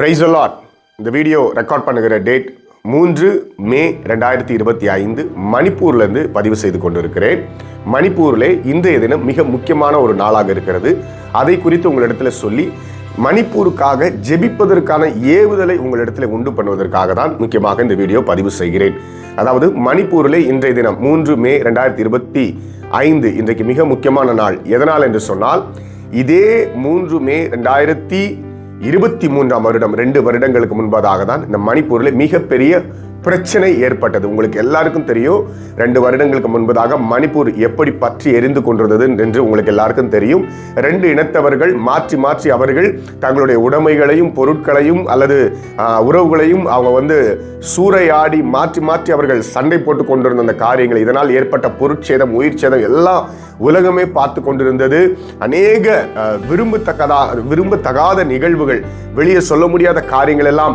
Price allot இந்த video record பண்ணுகிற date மூன்று மே ரெண்டாயிரத்தி இருபத்தி ஐந்து மணிப்பூர்லேருந்து பதிவு செய்து கொண்டிருக்கிறேன். மணிப்பூரில் இன்றைய தினம் மிக முக்கியமான ஒரு நாளாக இருக்கிறது. அதை குறித்து உங்களிடத்தில் சொல்லி மணிப்பூருக்காக ஜெபிப்பதற்கான ஏவுதலை உங்களிடத்தில் உண்டு பண்ணுவதற்காக தான் முக்கியமாக இந்த வீடியோ பதிவு செய்கிறேன். அதாவது மணிப்பூரில் இன்றைய தினம் மூன்று மே ரெண்டாயிரத்தி இருபத்தி ஐந்து இன்றைக்கு மிக முக்கியமான நாள். எதனால் என்று சொன்னால் இதே மூன்று மே ரெண்டாயிரத்தி இருபத்தி மூன்றாம் வருடம் ரெண்டு வருடங்களுக்கு முன்பதாக தான் இந்த மணிப்பூரில் மிகப்பெரிய பிரச்சனை ஏற்பட்டது. உங்களுக்கு எல்லாருக்கும் தெரியும் ரெண்டு வருடங்களுக்கு முன்பதாக மணிப்பூர் எப்படி பற்றி எரிந்து கொண்டிருந்தது என்று உங்களுக்கு எல்லாருக்கும் தெரியும். ரெண்டு இனத்தவர்கள் மாற்றி மாற்றி அவர்கள் தங்களுடைய உடைமைகளையும் பொருட்களையும் அல்லது உறவுகளையும் அவங்க வந்து சூறையாடி மாற்றி மாற்றி அவர்கள் சண்டை போட்டு கொண்டிருந்த அந்த காரியங்கள் இதனால் ஏற்பட்ட பொருட்சேதம் உயிர் சேதம் எல்லாம் உலகமே பார்த்து கொண்டிருந்தது. அநேக விரும்பத்தக்கதாக விரும்பத்தக்கதா விரும்பத்தகாத நிகழ்வுகள் வெளியே சொல்ல முடியாத காரியங்கள் எல்லாம்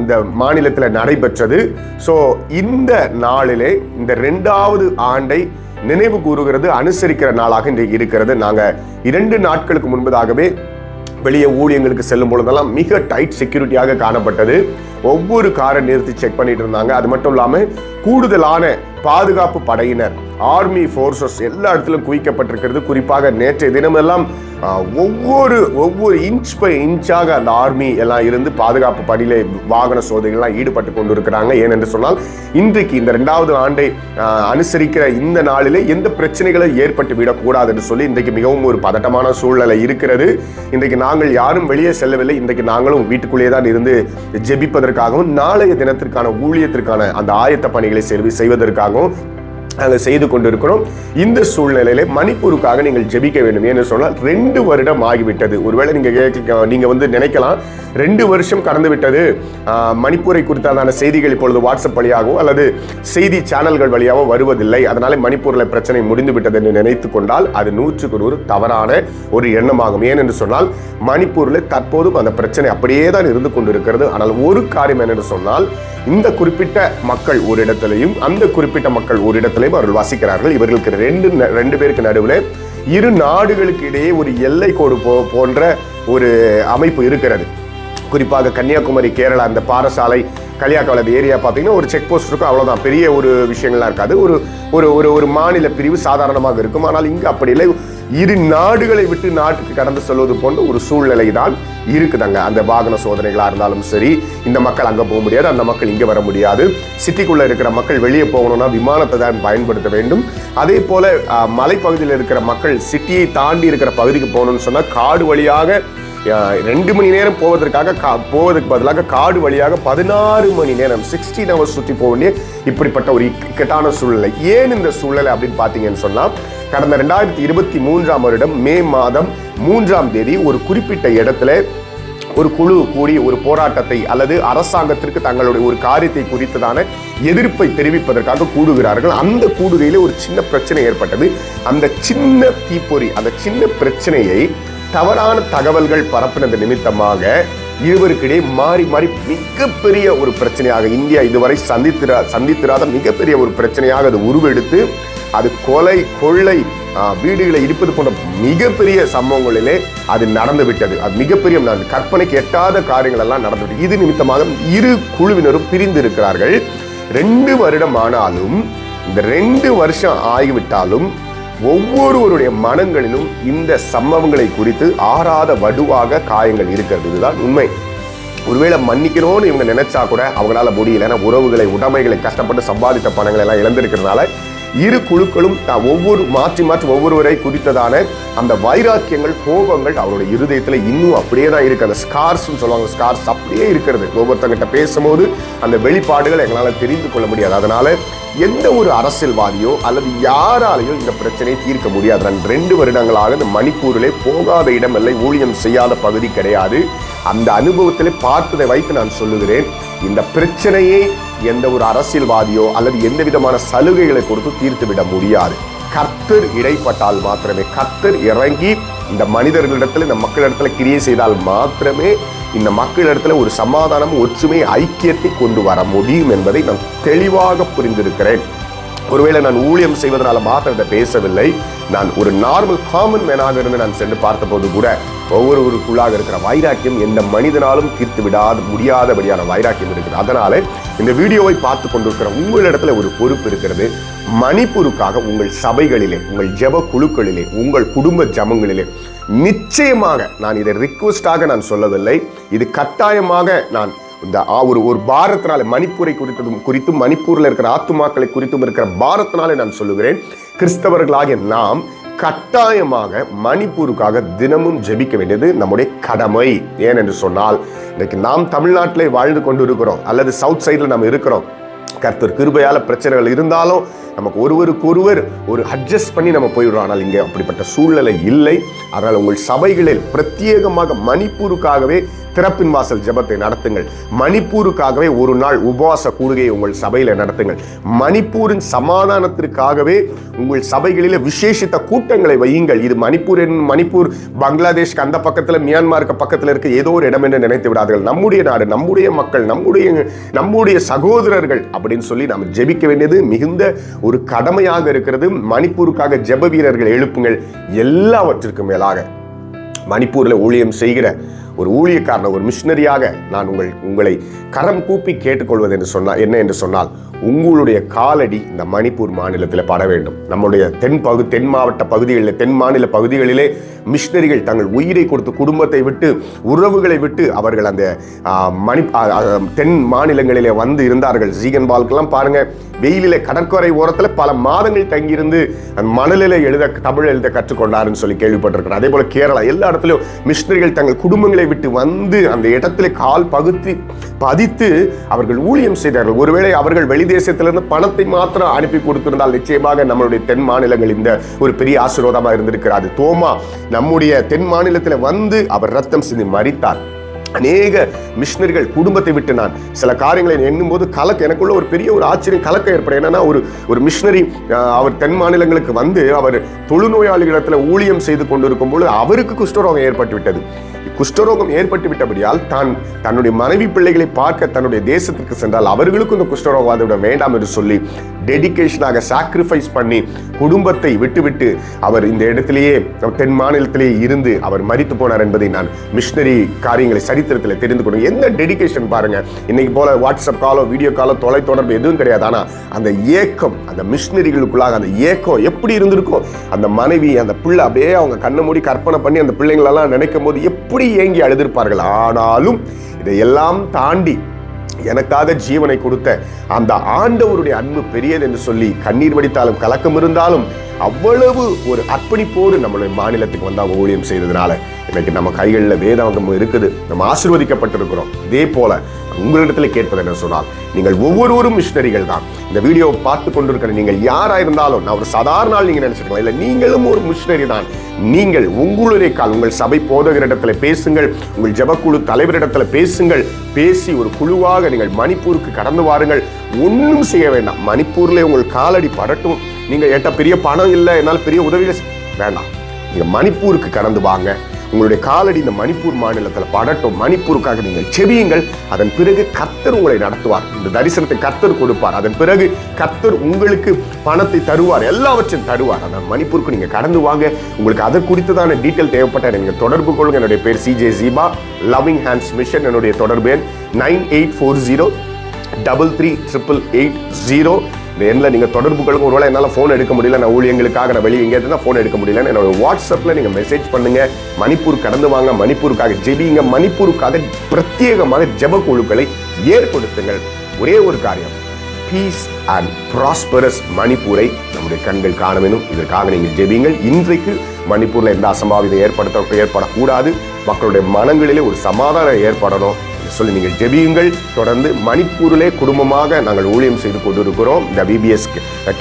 இந்த மாநிலத்தில் நடைபெற்றது. ஸோ இந்த நாளிலே இந்த ரெண்டாவது ஆண்டை நினைவு கூறுகிறது அனுசரிக்கிற நாளாக இன்றைக்கு இருக்கிறது. நாங்கள் இரண்டு நாட்களுக்கு முன்பதாகவே வெளியே ஊழியங்களுக்கு செல்லும் பொழுதெல்லாம் மிக டைட் செக்யூரிட்டியாக காணப்பட்டது. ஒவ்வொரு காரை நிறுத்தி செக் பண்ணிட்டு இருந்தாங்க. அது மட்டும் இல்லாமல் கூடுதலான பாதுகாப்பு படையினர் ஆர்மி ஃபோர்ஸஸ் எல்லா இடத்திலும் குவிக்கப்பட்டிருக்கிறது. குறிப்பாக நேற்றைய தினமெல்லாம் ஒவ்வொரு ஒவ்வொரு இன்ச் பை இன்ச்சாக அந்த ஆர்மி எல்லாம் இருந்து பாதுகாப்பு பணியில வாகன சோதனைகள்லாம் ஈடுபட்டு கொண்டிருக்கிறாங்க. ஏனென்று சொன்னால் இன்றைக்கு இந்த ரெண்டாவது ஆண்டை அனுசரிக்கிற இந்த நாளிலே எந்த பிரச்சனைகளும் ஏற்பட்டு விடக்கூடாது என்று சொல்லி இன்றைக்கு மிகவும் ஒரு பதட்டமான சூழ்நிலை இருக்கிறது. இன்றைக்கு நாங்கள் யாரும் வெளியே செல்லவில்லை. இன்றைக்கு நாங்களும் வீட்டுக்குள்ளேயே தான் இருந்து ஜெபிப்பதற்காகவும் நாளைய தினத்திற்கான ஊழியத்திற்கான அந்த ஆயத்த பணிகளை செய்வதற்காகவும் நாங்கள் செய்து கொண்டிருக்கிறோம். இந்த சூழ்நிலையில மணிப்பூருக்காக நீங்கள் ஜெபிக்க வேண்டும். ஏன்னு சொன்னால் ரெண்டு வருடம் ஆகிவிட்டது. ஒருவேளை நீங்க கேட்க நீங்க வந்து நினைக்கலாம் ரெண்டு வருஷம் கடந்து விட்டது மணிப்பூரை குறித்தான செய்திகள் இப்பொழுது வாட்ஸ்அப் வழியாகவோ அல்லது செய்தி சேனல்கள் வழியாகவோ வருவதில்லை. அதனால மணிப்பூரில் பிரச்சனை முடிந்து விட்டது என்று நினைத்து கொண்டால் அது நூற்றுக்கு நூறு தவறான ஒரு எண்ணமாகும். ஏனென்று சொன்னால் மணிப்பூரில் தற்போதும் அந்த பிரச்சனை அப்படியே தான் இருந்து கொண்டிருக்கிறது. ஆனால் ஒரு காரியம் என்னென்று சொன்னால் இந்த குறிப்பிட்ட மக்கள் ஒரு இடத்திலையும் அந்த குறிப்பிட்ட மக்கள் ஒரு இடத்துல எருசலேம் அவர்கள் வசிக்கிறார்கள். இவர்களுக்கு ரெண்டு ரெண்டு பேருக்கு நடுவில் இரு நாடுகளுக்கு இடையே ஒரு எல்லை கோடு போ போன்ற ஒரு அமைப்பு இருக்கிறது. குறிப்பாக கன்னியாகுமரி கேரளா அந்த பாறசாலை கலியாக்காவல் ஏரியா பார்த்தீங்கன்னா ஒரு செக் போஸ்ட் இருக்கும். அவ்வளோதான் பெரிய ஒரு விஷயங்கள்லாம் இருக்காது. ஒரு ஒரு ஒரு மாநில பிரிவு சாதாரணமாக இருக்கும். ஆனால் இங்கே அப்படி இல்லை. இரு நாடுகளை விட்டு நாட்டுக்கு கடந்து செல்வது போன்ற ஒரு சூழ்நிலை தான் இருக்குதாங்க. அந்த வாகன சோதனைகளாக இருந்தாலும் சரி இந்த மக்கள் அங்கே போக முடியாது அந்த மக்கள் இங்கே வர முடியாது. சிட்டிக்குள்ளே இருக்கிற மக்கள் வெளியே போகணும்னா விமானத்தை தான் பயன்படுத்த வேண்டும். அதே போல் மலைப்பகுதியில் இருக்கிற மக்கள் சிட்டியை தாண்டி இருக்கிற பகுதிக்கு போகணும்னு சொன்னால் காடு வழியாக ரெண்டு மணி நேரம் போவதற்காக கா- போவதற்கு பதிலாக காடு வழியாக பதினாறு மணி நேரம் சிக்ஸ்டீன் ஹவர்ஸ் சுற்றி போக வேண்டிய இப்படிப்பட்ட ஒரு இக்கட்டான சூழ்நிலை. ஏன் இந்த சூழ்நிலை அப்படின்னு பார்த்தீங்கன்னு சொன்னால் கடந்த ரெண்டாயிரத்தி இருபத்தி மூன்றாம் வருடம் மே மாதம் மூன்றாம் தேதி ஒரு குறிப்பிட்ட இடத்துல ஒரு குழு கூடி ஒரு போராட்டத்தை அல்லது அரசாங்கத்திற்கு தங்களுடைய ஒரு காரியத்தை குறித்ததான எதிர்ப்பை தெரிவிப்பதற்காக கூடுகிறார்கள். அந்த கூடுகையில் ஒரு சின்ன பிரச்சனை ஏற்பட்டது. அந்த சின்ன தீப்பொறி அந்த சின்ன பிரச்சனையை தவறான தகவல்கள் பரப்பினது நிமித்தமாக இருவருக்கிடையே மாறி மாறி மிகப்பெரிய ஒரு பிரச்சனையாக இந்தியா இதுவரை சந்தித்திரா சந்தித்திராத மிகப்பெரிய ஒரு பிரச்சனையாக அது உருவெடுத்து அது கொலை கொள்ளை வீடுகளை இருப்பது போன்ற மிகப்பெரிய சம்பவங்களிலே அது நடந்து விட்டது அது மிகப்பெரிய கற்பனைக்கு எட்டாத காரியங்கள் எல்லாம் நடந்து இது நிமித்தமாக இரு குழுவினரும் பிரிந்து இருக்கிறார்கள் ரெண்டு வருடம் ஆனாலும் இந்த ரெண்டு வருஷம் ஆகிவிட்டாலும் ஒவ்வொருவருடைய மனங்களிலும் இந்த சம்பவங்களை குறித்து ஆறாத வடுவாக காயங்கள் இருக்கிறது. இதுதான் உண்மை. ஒருவேளை மன்னிக்கணும்னு இவங்க நினைச்சா கூட அவங்களால முடியல ஏன்னா உறவுகளை உடைமைகளை கஷ்டப்பட்டு சம்பாதித்த பணங்களை எல்லாம் இழந்திருக்கிறதுனால இரு குழுக்களும் ஒவ்வொரு மாற்றி மாற்றி ஒவ்வொருவரை குறித்ததான அந்த வைராக்கியங்கள் கோபங்கள் அவருடைய இருதயத்தில் இன்னும் அப்படியே தான் இருக்கு. அந்த ஸ்கார்ஸ்னு சொல்லுவாங்க ஸ்கார்ஸ் அப்படியே இருக்கிறது. ஒவ்வொருத்தங்கிட்ட பேசும்போது அந்த வெளிப்பாடுகள் எங்களால் தெரிந்து கொள்ள முடியாது. அதனால எந்த ஒரு அரசியல்வாதியோ அல்லது யாராலையோ இந்த பிரச்சனையை தீர்க்க முடியாது. நான் ரெண்டு வருடங்களாக இந்த மணிப்பூரிலே போகாத இடமில்லை ஊழியம் செய்யாத பகுதி கிடையாது. அந்த அனுபவத்திலே பார்த்ததை வைத்து நான் சொல்லுகிறேன் இந்த பிரச்சனையை எந்த ஒரு அரசியல்வாதியோ அல்லது எந்த விதமான சலுகைகளை கொடுத்து தீர்த்து விட முடியாது. கர்த்தர் இடைப்பட்டால் மாத்திரமே கர்த்தர் இறங்கி இந்த மனிதர்களிடத்தில் இந்த மக்களிடத்துல கிரியை செய்தால் மாத்திரமே இந்த மக்களிடத்துல ஒரு சமாதானம் ஒற்றுமை ஐக்கியத்தை கொண்டு வர முடியும் என்பதை நான் தெளிவாக புரிந்திருக்கிறேன். ஒருவேளை நான் ஊழியம் செய்வதனால மாத்திரம் இதை பேசவில்லை நான் ஒரு நார்மல் காமன் மேனாக இருந்து நான் சென்று பார்த்தபோது கூட ஒவ்வொருவருக்குள்ளாக இருக்கிற வைராக்கியம் எந்த மனிதனாலும் தீர்த்து விடாத முடியாதபடியான வைராக்கியம் இருக்குது. அதனால இந்த வீடியோவை பார்த்து கொண்டிருக்கிற உங்களிடத்துல ஒரு பொறுப்பு இருக்கிறது. மணிப்பூருக்காக உங்கள் சபைகளிலே உங்கள் ஜெப குழுக்களிலே உங்கள் குடும்ப ஜபங்களிலே நிச்சயமாக நான் இதை ரிக்வஸ்டாக நான் சொல்லவில்லை. இது கட்டாயமாக நான் இந்த ஆ- ஒரு ஒரு பாரத்தினால மணிப்பூரை குறித்ததும் குறித்தும் மணிப்பூரில் இருக்கிற ஆத்துமாக்களை குறித்தும் இருக்கிற பாரத்தினாலே நான் சொல்லுகிறேன். கிறிஸ்தவர்களாகிய நாம் கட்டாயமாக மணிப்பூருக்காக தினமும் ஜெபிக்க வேண்டியது நம்முடைய கடமை. ஏன் என்று சொன்னால் இன்னைக்கு நாம் தமிழ்நாட்டிலே வாழ்ந்து கொண்டு இருக்கிறோம் அல்லது சவுத் சைடில் நம்ம இருக்கிறோம். கர்த்தர் கிருபையால் பிரச்சனைகள் இருந்தாலும் நமக்கு ஒருவருக்கு ஒருவர் ஒரு அட்ஜஸ்ட் பண்ணி நம்ம போயிடுறோம். ஆனால் இங்கே அப்படிப்பட்ட சூழ்நிலை இல்லை. அதனால் உங்கள் சபைகளில் பிரத்யேகமாக மணிப்பூருக்காகவே திறப்பின் வாசல் ஜெபத்தை நடத்துங்கள். மணிப்பூருக்காகவே ஒரு நாள் உபவாச கூடுகையை உங்கள் சபையில நடத்துங்கள். மணிப்பூரின் சமாதானத்திற்காகவே உங்கள் சபைகளிலே விசேஷித்த கூட்டங்களை வையுங்கள். இது மணிப்பூர் மணிப்பூர் பங்களாதேஷ்க்கு அந்த பக்கத்தில் மியான்மாருக்கு பக்கத்தில் இருக்க ஏதோ ஒரு இடம் என்று நினைத்து விடாதீர்கள். நம்முடைய நாடு நம்முடைய மக்கள் நம்முடைய நம்முடைய சகோதரர்கள் அப்படின்னு சொல்லி நாம் ஜெபிக்க வேண்டியது மிகுந்த ஒரு கடமையாக இருக்கிறது. மணிப்பூருக்காக ஜெப வீரர்கள் எழுப்புங்கள். எல்லாவற்றிற்கும் மேலாக மணிப்பூரில் ஊழியம் செய்கிற ஒரு ஊழியக்காரன் ஒரு மிஷினரியாக நான் உங்கள் உங்களை கரம் கூப்பி கேட்டுக்கொள்வது என்று சொன்னால் என்ன என்று சொன்னால் உங்களுடைய காலடி இந்த மணிப்பூர் மாநிலத்தில் பட வேண்டும். நம்முடைய தென் பகு தென் மாவட்ட பகுதிகளில் தென் மாநில பகுதிகளிலே மிஷினரிகள் தங்கள் உயிரை கொடுத்து குடும்பத்தை விட்டு உறவுகளை விட்டு அவர்கள் அந்த மணி தென் மாநிலங்களிலே வந்து இருந்தார்கள். ஜீகன் பால்க்கெல்லாம் பாருங்க வெயிலில் கடற்கரை ஓரத்தில் பல மாதங்கள் தங்கியிருந்து அந்த மணலிலே எழுத தமிழ் எழுத கற்றுக்கொண்டாருன்னு சொல்லி கேள்விப்பட்டிருக்கிறேன். அதே போல கேரளா எல்லா இடத்துலையும் மிஷினரிகள் தங்கள் குடும்பங்களை விட்டு வந்து அந்த இடத்துல கால் பகுத்து பதித்து அவர்கள் ஊழியம் செய்தார்கள். ஒருவேளை அவர்கள் வெளி வெளிதேசத்திலிருந்து பணத்தை மாத்திரம் அனுப்பி கொடுத்திருந்தால் நிச்சயமாக நம்மளுடைய தென் மாநிலங்கள் இந்த ஒரு பெரிய ஆசீர்வாதமாக இருந்திருக்கிறார் தோமா நம்முடைய தென் மாநிலத்தில் வந்து அவர் ரத்தம் சிந்தி மறித்தார் அநேக மிஷினரிகள் குடும்பத்தை விட்டு நான் சில காரியங்களை எண்ணும் போது கலக்க எனக்குள்ள ஒரு பெரிய ஒரு ஆச்சரியம் கலக்க ஏற்படும். என்னன்னா ஒரு ஒரு மிஷினரி அவர் தென் மாநிலங்களுக்கு வந்து அவர் தொழுநோயாளிகளிடத்துல ஊழியம் செய்து கொண்டிருக்கும் பொழுது அவருக்கு குஷ்டரோகம் ஏற்பட்டு விட்டது குஷ்டரோகம் ஏற்பட்டு விட்டபடியால் தான் தன்னுடைய மனைவி பிள்ளைகளை பார்க்க தன்னுடைய தேசத்திற்கு சென்றால் அவர்களுக்கும் இந்த குஷ்டரோகம் வந்துவிட வேண்டாம் என்று சொல்லி டெடிக்கேஷனாக சாக்ரிஃபைஸ் பண்ணி குடும்பத்தை விட்டுவிட்டு அவர் இந்த இடத்திலேயே தென் மாநிலத்திலேயே இருந்து அவர் மறித்து போனார் என்பதை நான் மிஷினரி காரியங்களை சரித்திரத்தில் தெரிந்து கொண்டு எந்த டெடிகேஷன் பாருங்க. இன்னைக்கு போல வாட்ஸ்அப் காலோ வீடியோ காலோ தொலைத்தொடர்பு எதுவும் கிடையாது. ஆனா அந்த ஏக்கம் அந்த மிஷினரிகளுக்குள்ளாக அந்த ஏக்கம் எப்படி இருந்திருக்கும் அந்த மனைவி அந்த பிள்ளை அப்படியே அவங்க கண்ணை மூடி கற்பனை பண்ணி அந்த பிள்ளைங்களெல்லாம் நினைக்கும் போது எப்படி ஏங்கி அழுதிருப்பார்கள். ஆனாலும் இதையெல்லாம் தாண்டி எனக்காக ஜீவனை கொடுத்த அந்த ஆண்டவருடைய அன்பு பெரியது என்று சொல்லி கண்ணீர் வடித்தாலும் கலக்கம் இருந்தாலும் அவ்வளவு ஒரு அர்ப்பணிப்போடு நம்மளுடைய மாநிலத்துக்கு வந்து அவங்க ஊழியம் செய்ததுனால இன்னைக்கு நம்ம கைகளில் வேதாந்தம் இருக்குது. நம்ம ஆசிர்வதிக்கப்பட்டிருக்கிறோம். இதே போல உங்களிடத்துல கேட்பது என்ன சொன்னால் நீங்கள் ஒவ்வொருவரும் மிஷினரிகள் தான். இந்த வீடியோவை பார்த்து கொண்டிருக்கிற நீங்கள் யாராக இருந்தாலும் நான் ஒரு சாதாரண ஆள் நீங்க நினைச்சிருக்கலாம். இல்லை நீங்களும் ஒரு மிஷினரி தான். நீங்கள் உங்களுடைய கால் உங்கள் சபை போதகரிடத்துல பேசுங்கள் உங்கள் ஜபக்குழு தலைவரிடத்துல பேசுங்கள் பேசி ஒரு குழுவாக நீங்கள் மணிப்பூருக்கு கடந்து வாருங்கள். ஒன்றும் செய்ய வேண்டாம். மணிப்பூரில் உங்கள் காலடி படட்டும். நீங்கள் என்கிட்ட பெரிய பணம் இல்லை என்னால் பெரிய உதவிகள் வேண்டாம். நீங்கள் மணிப்பூருக்கு கடந்து வாங்க. உங்களுடைய காலடி இந்த மணிப்பூர் மாநிலத்தில் படட்டும் மணிப்பூருக்காக நீங்கள் செவியுங்கள் அதன் பிறகு கர்த்தர் உங்களை நடத்துவார். இந்த தரிசனத்தை கர்த்தர் கொடுப்பார். அதன் பிறகு கர்த்தர் உங்களுக்கு பணத்தை தருவார். எல்லாவற்றையும் தருவார். ஆனால் மணிப்பூருக்கு நீங்கள் கடந்து வாங்க. உங்களுக்கு அது குறித்ததான டீட்டெயில் தேவைப்பட்ட நீங்கள் தொடர்பு கொள்ளுங்க. என்னுடைய பேர் CJ Jeeba loving hands mission என்னுடைய தொடர்பு எண் nine eight four zero double three triple eight zero. இந்த எண்ணில் நீங்கள் தொடர்புகளுக்கு ஒருவேளை என்னால் ஃபோன் எடுக்க முடியல நான் ஊழியங்களுக்காக நான் வெளியே எங்கேயா தான் ஃபோன் எடுக்க முடியலன்னு என்னோட வாட்ஸ்அப்பில் நீங்கள் மெசேஜ் பண்ணுங்க. மணிப்பூர் கடந்து வாங்க மணிப்பூருக்காக ஜெபிங்க. மணிப்பூருக்காக பிரத்யேகமாக ஜெப குழுக்களை ஏற்படுத்துங்கள். ஒரே ஒரு காரியம். பீஸ் அண்ட் ப்ராஸ்பரஸ் மணிப்பூரை நம்முடைய கண்கள் காண வேணும் இதற்காக நீங்கள் ஜெபிங்கள். இன்றைக்கு மணிப்பூரில் எந்த அசம்பாவிதம் ஏற்படுத்த ஏற்படக்கூடாது. மக்களுடைய மனங்களிலே ஒரு சமாதானம் ஏற்படணும். சொல்லி நீங்கள் ஜெபியுங்கள். தொடர்ந்து மணிப்பூரிலே குடும்பமாக நாங்கள் ஊழியம் செய்து கொண்டிருக்கிறோம். இந்த பிபிஎஸ்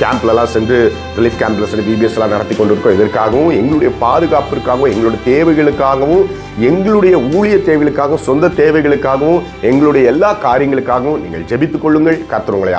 கேம்ப்லலாம் சென்று ரிலீஃப் கேம்ப்ல சென்று பிபிஎஸ் எல்லாம் நடத்தி கொண்டிருக்கிறோம். இதற்காகவும் எங்களுடைய பாதுகாப்பிற்காகவும் எங்களுடைய தேவைகளுக்காகவும் எங்களுடைய ஊழிய தேவைகளுக்காகவும் சொந்த தேவைகளுக்காகவும் எங்களுடைய எல்லா காரியங்களுக்காகவும் நீங்கள் ஜெபித்துக் கொள்ளுங்கள். கர்த்தர் உங்களை